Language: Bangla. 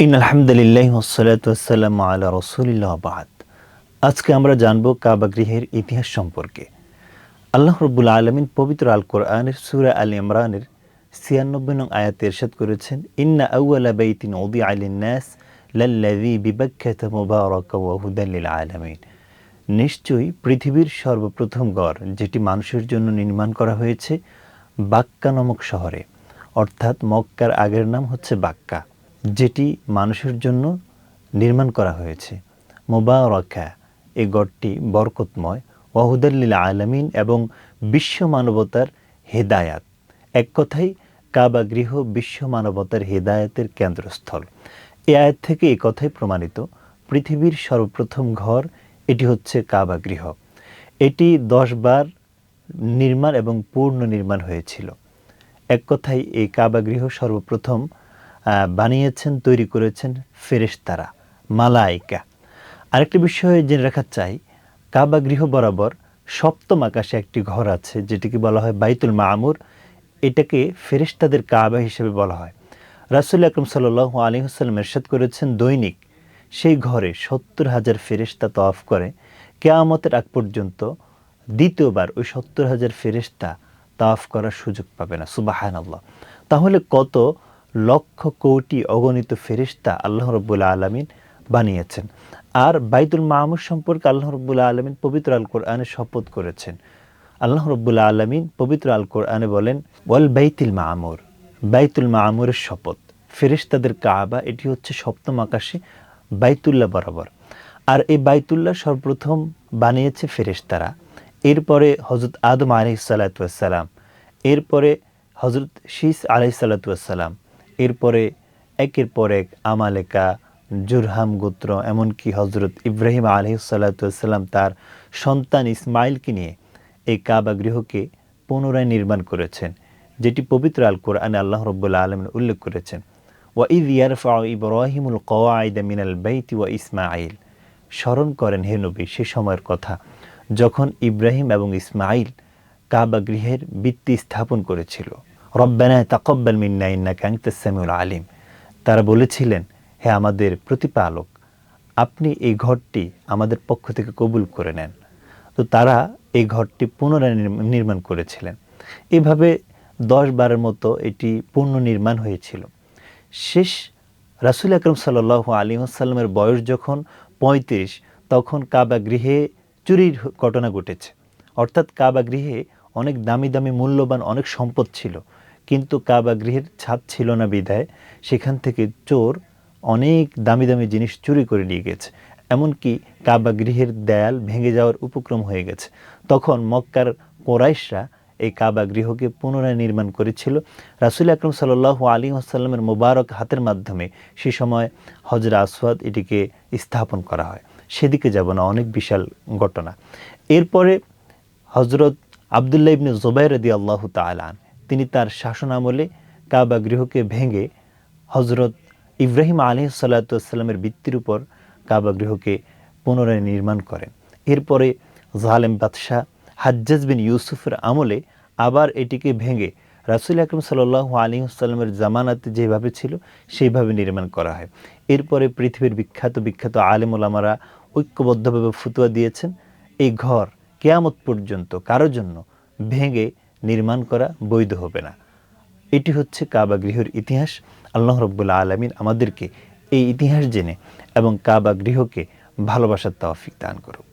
ইন আলহামদুলিল্লাহ ওসালাতাম আলা রসুলিল্লাহ বাদ। আজকে আমরা জানব কাবা গৃহের ইতিহাস সম্পর্কে। আল্লাহ রব্বুল আলমিন পবিত্র আল কোরআনের সুরা আল ইমরানের ছিয়ানব্বই নং আয়াত এরশাদ করেছেন, ইন্না আউআলা বাইতিন ওদি আলিন নাস লাল্লাযী বিবাক্কাত মুবারাক ওয়া হুদাল লিল আলামিন নিশ্চয়ই পৃথিবীর সর্বপ্রথম গড়, যেটি মানুষের জন্য নির্মাণ করা হয়েছে, বাক্কা নামক শহরে। অর্থাৎ মক্কার আগের নাম হচ্ছে বাক্কা। যেটি মানুষের জন্য নির্মাণ করা হয়েছে। মোবারকা, এই গড়টি বরকতময়। ওয়াহুদাল্লিল আলামিন এবং বিশ্ব মানবতার হেদায়াত। এক কথায়, কাবা গৃহ বিশ্ব মানবতার হেদায়াতের কেন্দ্রস্থল। এ আয়াত থেকে এই কথাই প্রমাণিত, পৃথিবীর সর্বপ্রথম ঘর এটি হচ্ছে কাবা গৃহ। এটি দশ বার নির্মাণ এবং পূর্ণ নির্মাণ হয়েছিল। এক কথায়, এই কাবা গৃহ সর্বপ্রথম বানিয়েছেন, তৈরি করেছেন ফেরেশতারা মালাইকা আরেকটি বিষয় জেনে রাখা চাই, কাবা গৃহ বরাবর সপ্তম আকাশে একটি ঘর আছে, যেটিকে বলা হয় বাইতুল মামুর। এটাকে ফেরেশতাদের কাবা হিসেবে বলা হয়। রাসুল আকরম সাল আলী হাসাল্লাম এরশাদ করেছেন, দৈনিক সেই ঘরে সত্তর হাজার ফেরেশতা তফ করে, কেয়ামতের আগ পর্যন্ত দ্বিতীয়বার ওই সত্তর হাজার ফেরেশতা তাওয়াফ করার সুযোগ পাবে না সুবাহান আল্লাহ তাহলে কত লক্ষ কোটি অগণিত ফেরেশতা আল্লাহ রব্বুল্লা আলমিন বানিয়েছেন। আর বাইতুল মামুর সম্পর্কে আল্লাহ রব্বুল্লা আলমিন পবিত্র আল কোরআনে শপথ করেছেন। আল্লাহ রব্বুল্লা আলমিন পবিত্র আল কোরআনে বলেন, ওয়াল বাইতুল মামুর। বাইতুল মামুরের শপথ। ফেরেশতাদের কাবা, এটি হচ্ছে সপ্তম আকাশে বাইতুল্লাহ বরাবর। আর এই বাইতুল্লাহ সর্বপ্রথম বানিয়েছে ফেরেশতারা। এরপরে হজরত আদম আলহি সাল্লাতাম এরপরে হজরত শীস আলহি সাল্লাতাম এরপরে একের পর এক আমালেকা, জুরহাম গোত্র, এমনকি হজরত ইব্রাহিম আলহি সাল্লাতাম তার সন্তান ইসমাইলকে নিয়ে এই কাবা গৃহকে পুনরায় নির্মাণ করেছেন, যেটি পবিত্র আল কোরআনে আল্লাহ রব্বুল্লা আলমিন উল্লেখ করেছেন। ওয়া ইদ ইয়ারফা ইব্রাহিমুল কওয়াইদা মিনাল বাইতি ওয়া ইসমাইল স্মরণ করেন হে নবী, সে সময়ের কথা, যখন ইব্রাহিম এবং ইসমাইল কাবা গৃহের ভিত্তি স্থাপন করেছিল। রব্বানা তাকব্বাল মিন্না, ইন্নাকা আনতাস সামিউল আলিম। তারা বলেছিলেন, হে আমাদের প্রতিপালক, আপনি এই ঘরটি আমাদের পক্ষ থেকে কবুল করে নেন। তো তারা এই ঘরটি পুনরায় নির্ম- নির্মাণ করেছিলেন। এভাবে দশ বারের মতো এটি পূর্ণ নির্মাণ হয়েছিল। শেষ রাসুল আকরম সাল্লাহ আলী আসাল্লামের বয়স যখন পঁয়ত্রিশ, তখন কাবা গৃহে চুরির ঘটনা ঘটেছে। অর্থাৎ কাবা গৃহে অনেক দামি দামি মূল্যবান অনেক সম্পদ ছিল। কিন্তু কাবা গৃহের ছাদ ছিল না বিধায় সেখান থেকে চোর অনেক দামি দামি জিনিস চুরি করে নিয়ে গেছে। এমনকি কাবা গৃহের দেয়াল ভেঙে যাওয়ার উপক্রম হয়ে গেছে। তখন মক্কার কোরাইশরা এই কাবা গৃহকে পুনরায় নির্মাণ করেছিল। রাসুল আকরম সাল্লাহ আলী আসাল্লামের মোবারক হাতের মাধ্যমে সে সময় হজরা আসওয়াদ এটিকে স্থাপন করা হয়। সেদিকে যাব না, অনেক বিশাল ঘটনা। এরপরে হজরত আবদুল্লাহ ইবনে জোবাই রদি আল্লাহ তালান তিনি তার শাসন আমলে কাবা গৃহকে ভেঙে হজরত ইব্রাহিম আলী সাল্লাতামের ভিত্তির উপর কাবা গৃহকে পুনরায় নির্মাণ করেন। এরপরে জালেম বাদশাহ হাজ্জাজ বিন ইউসুফের আমলে আবার এটিকে ভেঙে রাসুল আকরম সাল্লাহ আলী আসসালামের জামানাতে যেভাবে ছিল, সেইভাবে নির্মাণ করা হয়। এরপরে পৃথিবীর বিখ্যাত বিখ্যাত আলেম ওলামারা ঐক্যবদ্ধভাবে ফুতুয়া দিয়েছেন। এই ঘর কেয়ামত পর্যন্ত কারোর জন্য ভেঙে নির্মাণ করা বৈধ হবে না। এটি হচ্ছে কাবা গৃহের ইতিহাস। আল্লাহ রব্বুল্লা আলমিন আমাদেরকে এই ইতিহাস জেনে এবং কাবা গৃহকে ভালোবাসার তৌফিক দান করুক।